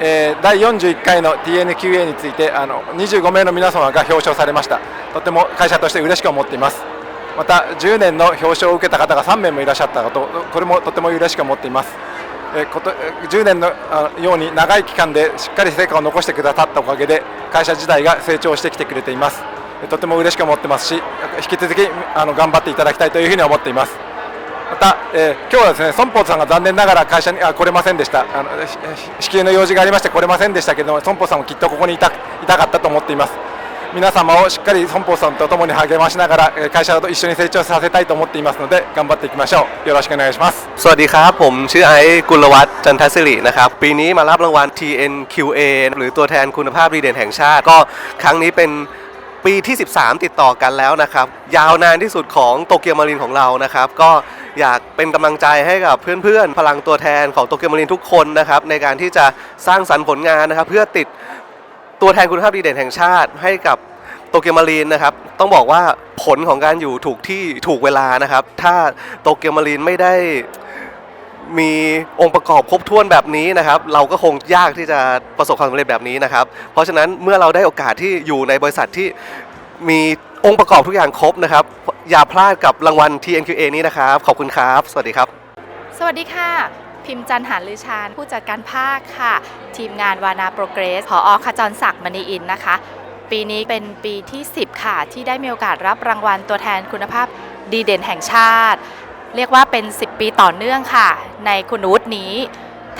第41回の TNQA についてあの25名の皆様が表彰されました。とても会社として嬉しく思っています。また10年の表彰を受けた方が3名もいらっしゃったことこれもとても嬉しく思っています。えーこと10年のように長い期間でしっかり成果を残してくださったおかげで会社自体が成長してきてくれています。とても嬉しく思ってますし引き続きあの頑張っていただきたいというふうに思っています。また、えー今日はですね損保さんが残念ながら会社にあ来れませんでしたあのし支給の用事がありまして来れませんでしたけれども損保さんもきっとここにいたいたかったと思っています皆様をしっかり損保さんとともに励ましながらえー会社と一緒に成長させたいと思っていますので頑張っていきましょうよろしくお願いします สวัสดีครับ ผมชื่อไอซ์กุลวัฒน์จันทศิรินะครับ ปีนี้มารับรางวัล TNQA หรือตัวแทนคุณภาพดีเด่นแห่งชาติ ก็ครั้งนี้เป็น ปีที่ 13 ติดต่อกันแล้วนะครับ ยาวนานที่สุดของโตเกียวมารินของเรานะครับ ก็อยากเป็นกำลังใจให้กับเพื่อนๆ พลังตัวแทนของโตเกียวมารินทุกคนนะครับ ในการที่จะสร้างสรรค์ผลงานนะครับ เพื่อติดตัวแทนคุณภาพดีเด่นแห่งชาติให้กับโตเกียวมารีนนะครับต้องบอกว่าผลของการอยู่ถูกที่ถูกเวลานะครับ ถ้าโตเกียวมารีนไม่ได้ มีองค์ประกอบครบถ้วนแบบนี้นะครับ เราก็คงยากที่จะประสบความสำเร็จแบบนี้นะครับ เพราะฉะนั้นเมื่อเราได้โอกาสที่อยู่ในบริษัทที่มีองค์ประกอบทุกอย่างครบนะครับ อย่าพลาดกับรางวัล TNQA นี้นะครับ ขอบคุณครับ สวัสดีครับ สวัสดีค่ะ พิมพ์จันหารลือชาญผู้จัดการภาคค่ะ ทีมงานวานาโปรเกรสผอขจรศักดิ์มณีอินนะคะ ปีนี้เป็นปีที่ 10 ค่ะ ที่ได้มีโอกาสรับรางวัลตัวแทนคุณภาพดีเด่นแห่งชาติ เรียกว่าเป็น 10 ปีต่อเนื่องค่ะ ในคุณวุฒินี้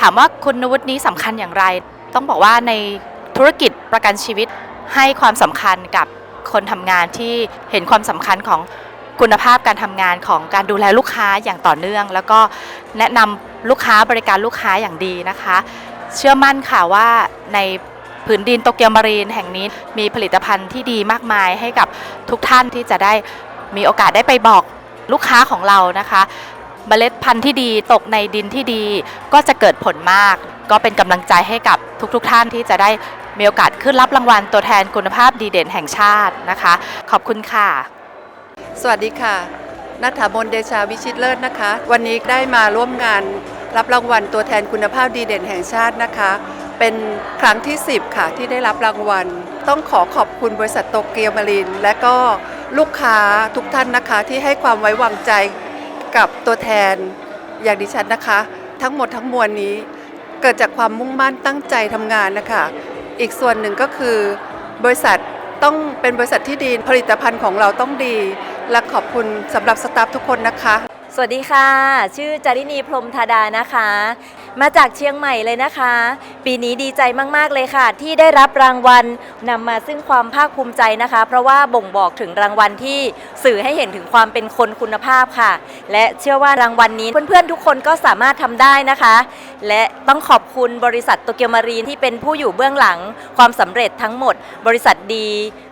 ถามว่าคุณวุฒินี้สำคัญอย่างไร ต้องบอกว่าในธุรกิจประกันชีวิตให้ความสำคัญกับคนทำงานที่เห็นความสำคัญของคุณภาพการทำงานของการดูแลลูกค้าอย่างต่อเนื่อง แล้วก็แนะนำลูกค้าบริการลูกค้าอย่างดีนะคะ เชื่อมั่นค่ะว่าในผืนดินโตเกียวมารีนแห่งนี้มีผลิตภัณฑ์ที่ดีมากมายให้กับทุกท่านที่จะได้มีโอกาสได้ไปบอก ลูกค้าของเรานะคะเมล็ดพันธุ์ที่ดีตกในดินที่ดีก็จะเกิดผลมาก ก็เป็นกำลังใจให้กับทุกๆทท่านที่จะได้มีโอกาสขึ้นรับรางวัลตัวแทนคุณภาพดีเด่นแห่งชาตินะคะ ขอบคุณค่ะ สวัสดีค่ะนัทธามนเดชาวิชิตเลิศนะคะ วันนี้ได้มาร่วมงานรับรางวัลตัวแทนคุณภาพดีเด่นแห่งชาตินะคะ เป็นครั้งที่ 10 ค่ะที่ได้รับรางวัล ต้องขอขอบคุณบริษัทโตเกียวมาริน และก็ ลูกค้าทุกท่านนะคะที่ให้ความไว้วางใจกับตัวแทนอย่างดิฉันนะคะ ทั้งหมดทั้งมวลนี้ เกิดจากความมุ่งมั่นตั้งใจทำงานนะคะ อีกส่วนหนึ่งก็คือบริษัทต้องเป็นบริษัทที่ดีผลิตภัณฑ์ของเราต้องดี และขอบคุณสำหรับสตาฟทุกคนนะคะ สวัสดีค่ะ ชื่อจารินีพรมธาดานะคะ มาจากเชียงใหม่เลยนะคะ ปีนี้ดีใจมากๆเลยค่ะ ที่ได้รับรางวัลนำมาซึ่งความภาคภูมิใจนะคะ เพราะว่าบ่งบอกถึงรางวัลที่สื่อให้เห็นถึงความเป็นคนคุณภาพค่ะ และเชื่อว่ารางวัลนี้เพื่อนๆทุกคนก็สามารถทำได้นะคะ และต้องขอบคุณบริษัทโตเกียวมารีนที่เป็นผู้อยู่เบื้องหลังความสำเร็จทั้งหมด บริษัทดี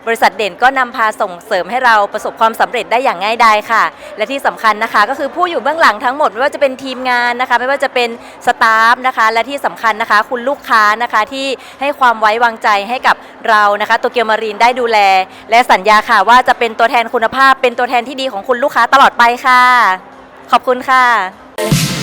บริษัทเด่นก็นำพาส่งเสริมให้เราประสบความสำเร็จได้อย่างง่ายดายค่ะ และที่สำคัญนะคะ ก็คือผู้อยู่เบื้องหลังทั้งหมดไม่ว่าจะเป็นทีมงานนะคะ ไม่ว่าจะเป็นสตาฟนะคะ และที่สำคัญนะคะ คุณลูกค้านะคะที่ให้ความไว้วางใจให้กับเรานะคะโตเกียวมารีนได้ดูแล และสัญญาค่ะว่าจะเป็นตัวแทนคุณภาพเป็นตัวแทนที่ดีของคุณลูกค้าตลอดไปค่ะ ขอบคุณค่ะ